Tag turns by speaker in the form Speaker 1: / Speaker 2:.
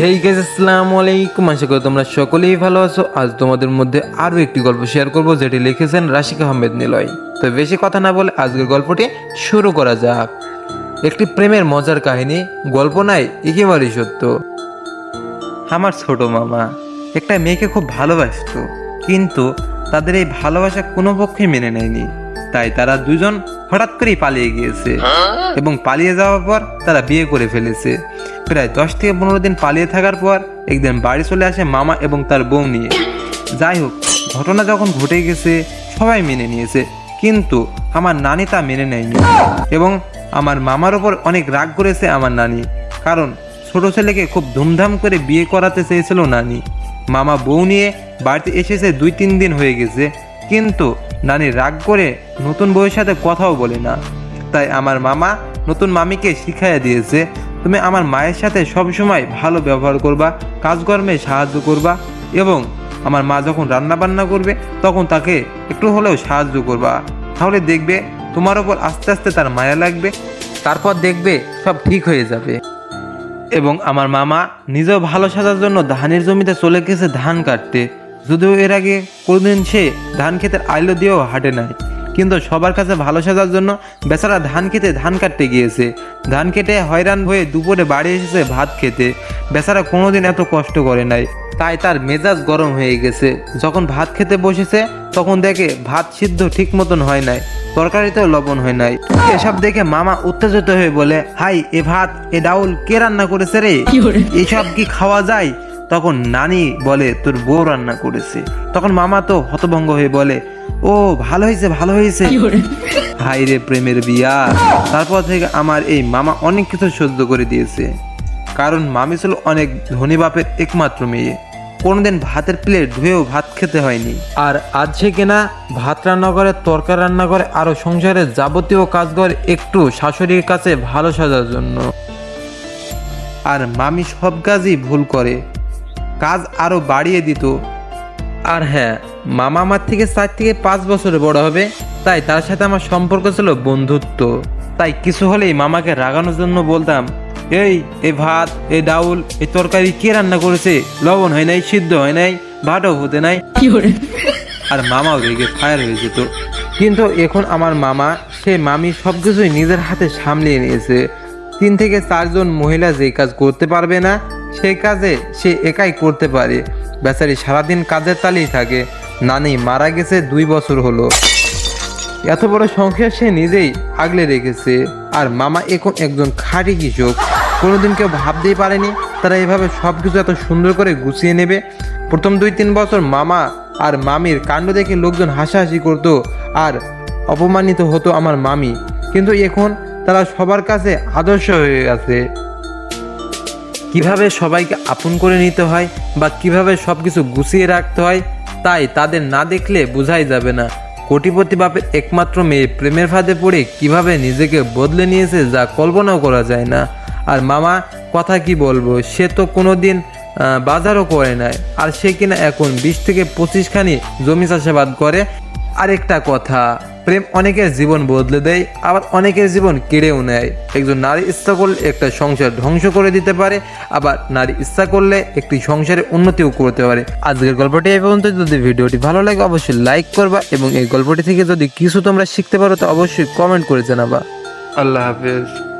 Speaker 1: হেই guess আসসালামু আলাইকুম আশা করি তোমরা সকলেই ভালো আছো। আজ তোমাদের মধ্যে আরও একটি গল্প শেয়ার করব, যেটি লিখেছেন রাশিক আহমেদ নিলয়। তো বেশি কথা না বলে আজকের গল্পটি শুরু করা যাক। একটি প্রেমের মজার কাহিনী, গল্প নাই একেবারেই সত্য। আমার ছোট মামা একটা মেয়েকে খুব ভালোবাসতো, কিন্তু তাদের এই ভালোবাসা কোনো পক্ষে মেনে নেয়নি। তাই তারা দুজন হঠাৎ করেই পালিয়ে গিয়েছে। এবং পালিয়ে যাওয়ার পর তারা বিয়ে করে ফেলেছে। প্রায় দশ থেকে পনেরো দিন পালিয়ে থাকার পর একদিন বাড়ি চলে আসে মামা এবং তার বউ নিয়ে। যাই হোক, ঘটনা যখন ঘটে গেছে, সবাই মেনে নিয়েছে। কিন্তু আমার নানি তা মেনে নেয়নি। এবং আমার মামার ওপর অনেক রাগ করেছে আমার নানি। কারণ ছোট ছেলেকে খুব ধুমধাম করে বিয়ে করাতে চেয়েছিল নানি। মামা বউ নিয়ে বাড়িতে এসেছে দুই তিন দিন হয়ে গেছে। কিন্তু নানি রাগ করে নতুন বউয়ের সাথে কথাও বলে না। তাই আমার মামা নতুন মামিকে শিখাইয়া দিয়েছে, তুমি আমার মায়ের সাথে সবসময় ভালো ব্যবহার করবা, কাজকর্মে সাহায্য করবা এবং আমার মা যখন রান্না বান্না করবে, তখন তাকে একটু হলেও সাহায্য করবা। তাহলে দেখবে তোমার ওপর আস্তে আস্তে তার মায়া লাগবে, তারপর দেখবে সব ঠিক হয়ে যাবে। এবং আমার মামা নিজেও ভালো সাজার জন্য ধানের জমিতে চলে গেছে ধান কাটতে। যদিও এর আগে কোনদিন সে ধান ক্ষেতের আইলো দিয়েও হাঁটে নাই। কিন্তু সবার কাছে ভালো সাজার জন্য বেচারা ধান খেতে ধান কাটতে গিয়েছে। ধান কেটে হয়রান হয়ে দুপুরে বাড়ি এসেছে ভাত খেতে। বেচারা কোনোদিন এত কষ্ট করে নাই। তাই তার মেজাজ গরম হয়ে গেছে। যখন ভাত খেতে বসেছে তখন দেখে ভাত সিদ্ধ ঠিক মতন হয় নাই। তরকারিতেও লবণ হয় নাই। এসব দেখে মামা উত্তেজিত হয়ে বলে হাই এ ভাত এ ডাউল কে রান্না করেছে রে? এসব কি খাওয়া যায়? তখন নানি বলে তোর বউ রান্না করেছে। তখন মামা তো হতভঙ্গ হয়ে বলে ও ভালো হয়েছে ভালো হয়েছে। হাই রে প্রেমের বিয়া। তারপর থেকে আমার এই মামা অনেক কিছু সহ্য করে দিয়েছে। কারণ মামি ছিল অনেক ধনী বাপের একমাত্র মেয়ে। কোনোদিন ভাতের প্লেট ধুয়েও ভাত খেতে হয়নি। আর আজ সে কিনা ভাত রান্না করে তরকারি রান্না করে আরও সংসারের যাবতীয় কাজ করে একটু শাশুড়ির কাছে ভালো সাজার জন্য। আর মামি সব কাজই ভুল করে। কাজ আরও বাড়িয়ে দিত। আর হ্যাঁ মামা আমার থেকে চার থেকে পাঁচ বছরে বড় হবে তাই তার সাথে আমার সম্পর্ক ছিল বন্ধুত্ব। তাই কিছু হলেই মামাকে রাগানোর জন্য বলতাম এই এ ভাত এই ডাউল এই তরকারি কে রান্না করেছে? লবণ হয় নাই সিদ্ধ হয় নাই ভাতও হতে নাই। আর মামাও রেগে ফায়ার হয়ে যেত। কিন্তু এখন আমার মামা সে মামি সবকিছুই নিজের হাতে সামলিয়ে নিয়েছে। তিন থেকে চারজন মহিলা যে কাজ করতে পারবে না সেই কাজে সে একাই করতে পারে। বেচারি সারাদিন কাজের তালেই থাকে। নানি মারা গেছে দুই বছর হলো। এত বড় সংখ্যা সে নিজেই আগলে রেখেছে। আর মামা এখন একজন খাঁটি কৃষক। কোনোদিন কেউ ভাবতেই পারেনি তারা এভাবে সব কিছু এত সুন্দর করে গুছিয়ে নেবে। প্রথম দুই তিন বছর মামা আর মামির কাণ্ড দেখে লোকজন হাসাহাসি করতো আর অপমানিত হতো আমার মামি। কিন্তু এখন তারা সবার কাছে আদর্শ হয়ে গেছে কীভাবে সবাইকে আপন করে নিতে হয় বা কীভাবে সব কিছু গুছিয়ে রাখতে হয়, তাই তাদের না দেখলে বোঝাই যাবে না। কোটিপতি বাপের একমাত্র মেয়ে প্রেমের ফাঁদে পড়ে কীভাবে নিজেকে বদলে নিয়েছে যা কল্পনাও করা যায় না। আর মামা, কথা কি বলব, সে তো কোনো দিন বাজারও করে নাই। আর সে কিনা এখন বিশ থেকে পঁচিশ খানি জমি চাষাবাদ করে। আরেকটা কথা প্রেম অনেকের জীবন বদলে দেয়, আবার অনেকের জীবন কেড়েও নেয়। একজন নারী ইচ্ছা করলে একটা সংসার ধ্বংস করে দিতে পারে, আবার নারী ইচ্ছা করলে একটি সংসারের উন্নতিও করতে পারে। আজকের গল্পটি এই পর্যন্ত। যদি ভিডিওটি ভালো লাগে, অবশ্যই লাইক করবা এবং এই গল্পটি থেকে যদি কিছু তোমরা শিখতে পারো, তো অবশ্যই কমেন্ট করে জানাবা। আল্লাহ হাফেজ।